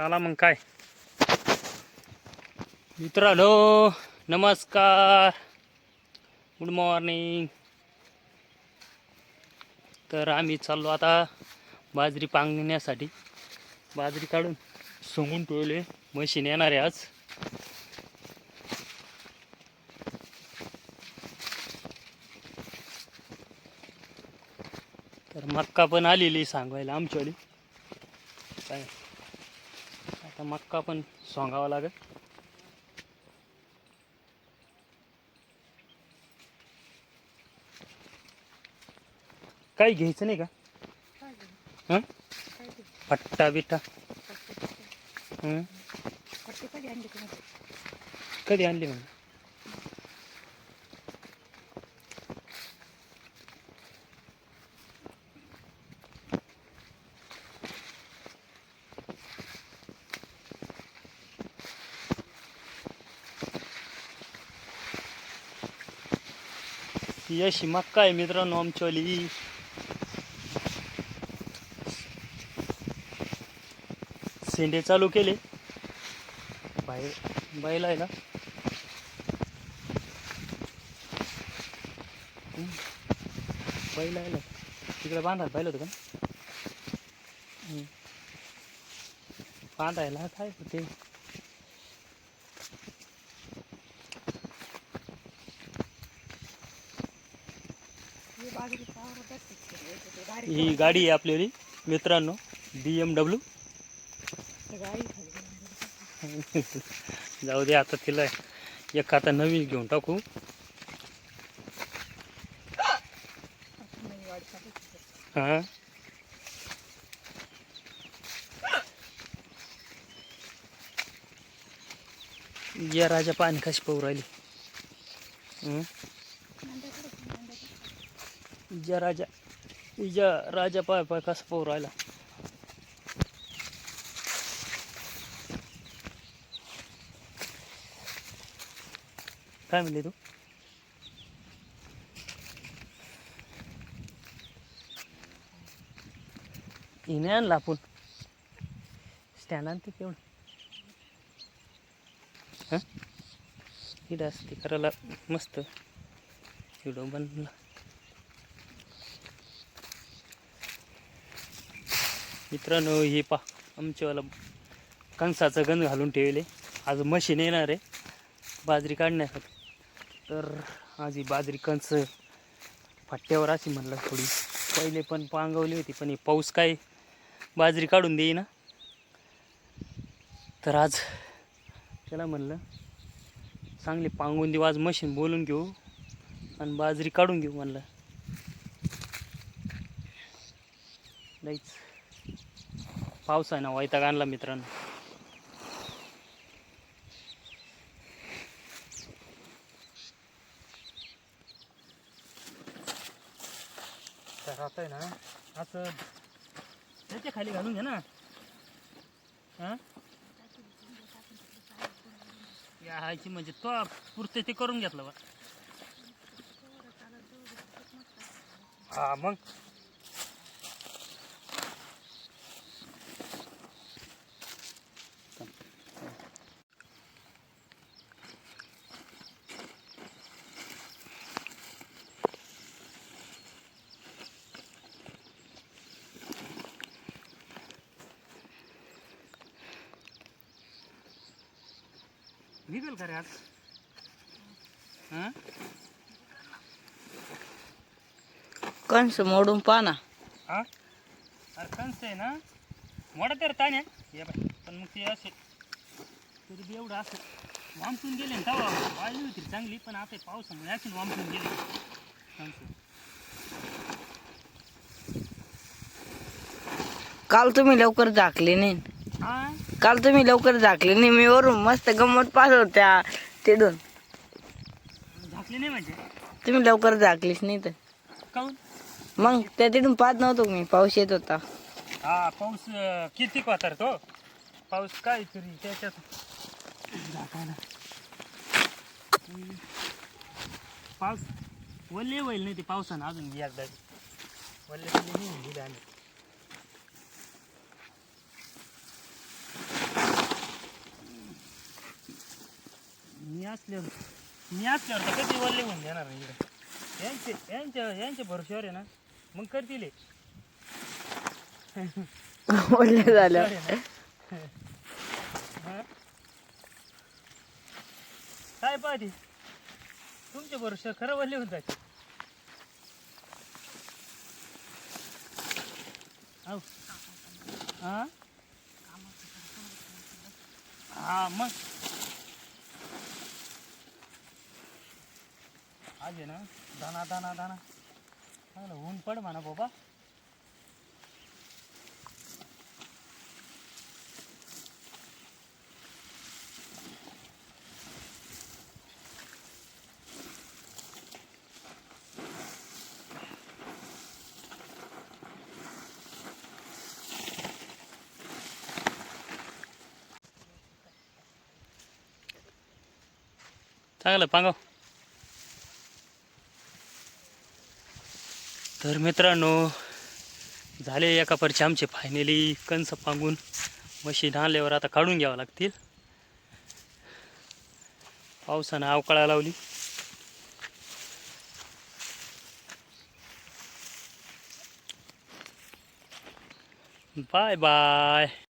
चला मग काय. मित्रांनो नमस्कार. गुड मॉर्निंग तर आम्ही चाललो आता बाजरी पांगण्यासाठी. बाजरी काढून सोंगून ठेवले. मशीन येणार आहे आज. तर मक्का पण आलेली सांगायला आमच्यावाली काय? आता मक्का पण सोंगावा लागेल. काही घ्यायचं नाही का? पट्टा बिट्टा. कधी आणली म्हणजे ही अशी मक्का आहे मित्रांनो आमच्यावाली. शेंडे चालू केले. बाहेर बैल आहे ना. बैल आहे ना. तिकडे बांधा बैल होतं का? बांधायला काय होते ही गाडी आहे आपल्याली. मित्रांनो बी एम डब्ल्यू जाऊ दे आता तिला एक आता नवीन घेऊन टाकू. हा. या राजा पाणी कशी पाहू राहिली. इजा राजा इजा राजा पाय पाय कसा पाहू राहिला काय म्हणली तू हिने आणला आपण स्टँड आणते तेवढं हां इथं असते करायला मस्त व्हिडिओ बनला मित्रांनो हे पा आमच्यावाला कणसाचं गंज घालून ठेवले. आज मशीन येणार आहे बाजरी काढण्यासाठी. तर आज ही बाजरी कणस फट्ट्यावर अशी म्हणलं थोडी. पहिले पण पांगवली होती पण हे पाऊस काय बाजरी काढून देईना. तर आज त्याला म्हणलं चांगली पांगून देऊ आज मशीन बोलून घेऊ आणि बाजरी काढून घेऊ म्हणलं. नाहीच पाऊस आहे ना वैताग आणला मित्रांनो. तर आता आहे ना असं त्याच्याखाली घालून घे ना. हां? या हायची म्हणजे तो पुरते ते करून घेतलं बा. हा मग? निघेल का रे आज हां? कंस मोडून पाना. हा? अरे कंस आहे ना? मोठा तर आहे. ये बाय पण मग ते असे तरी बी एवढं असं वामटून गेले ना तेव्हा वाळली होती चांगली पण आता पावसामुळे अशी वामटून गेले. कंस. काल तुम्ही लवकर झाकले नाही. काल तुम्ही लवकर झाकले नाही मी वरून मस्त गंमत पाहत होत्या. तिथून झाकले नाही म्हणजे? तुम्ही लवकर झाकलीच नाही तर. काऊन? मग त्या तिथून पाहत नव्हतो मी पाऊस येत होता. हा पाऊस अं, किती होता रे तो? पाऊस काय तरी त्याच्यात. झाकायला. पाऊस वल्ले होईल नाही ते पावसानं अजून एकदा. वल्ले वल्ले नाही होईल असल्यावर मी असल्यावर तर कधी वल्ले होऊन देणार नाही इकडे. यांचे यांच्या यांच्या भरोश्यावर आहे ना मग करतील हे. बोलले झालं हा? काय पाहते? तुमच्या भरोश्यावर खरं वल्ले होऊन जाते. हा? हा मग. आज आहे ना दाना दाना दाना चांगलं ऊन पड म्हणा बाबा चांगलं पांगव तर मित्रांनो झाले एका परचे आमचे फायनली कंस पांगून मशीन आणल्यावर आता काढून घ्यावं लागतील. पावसानं अवकाळा लावली. Bye bye.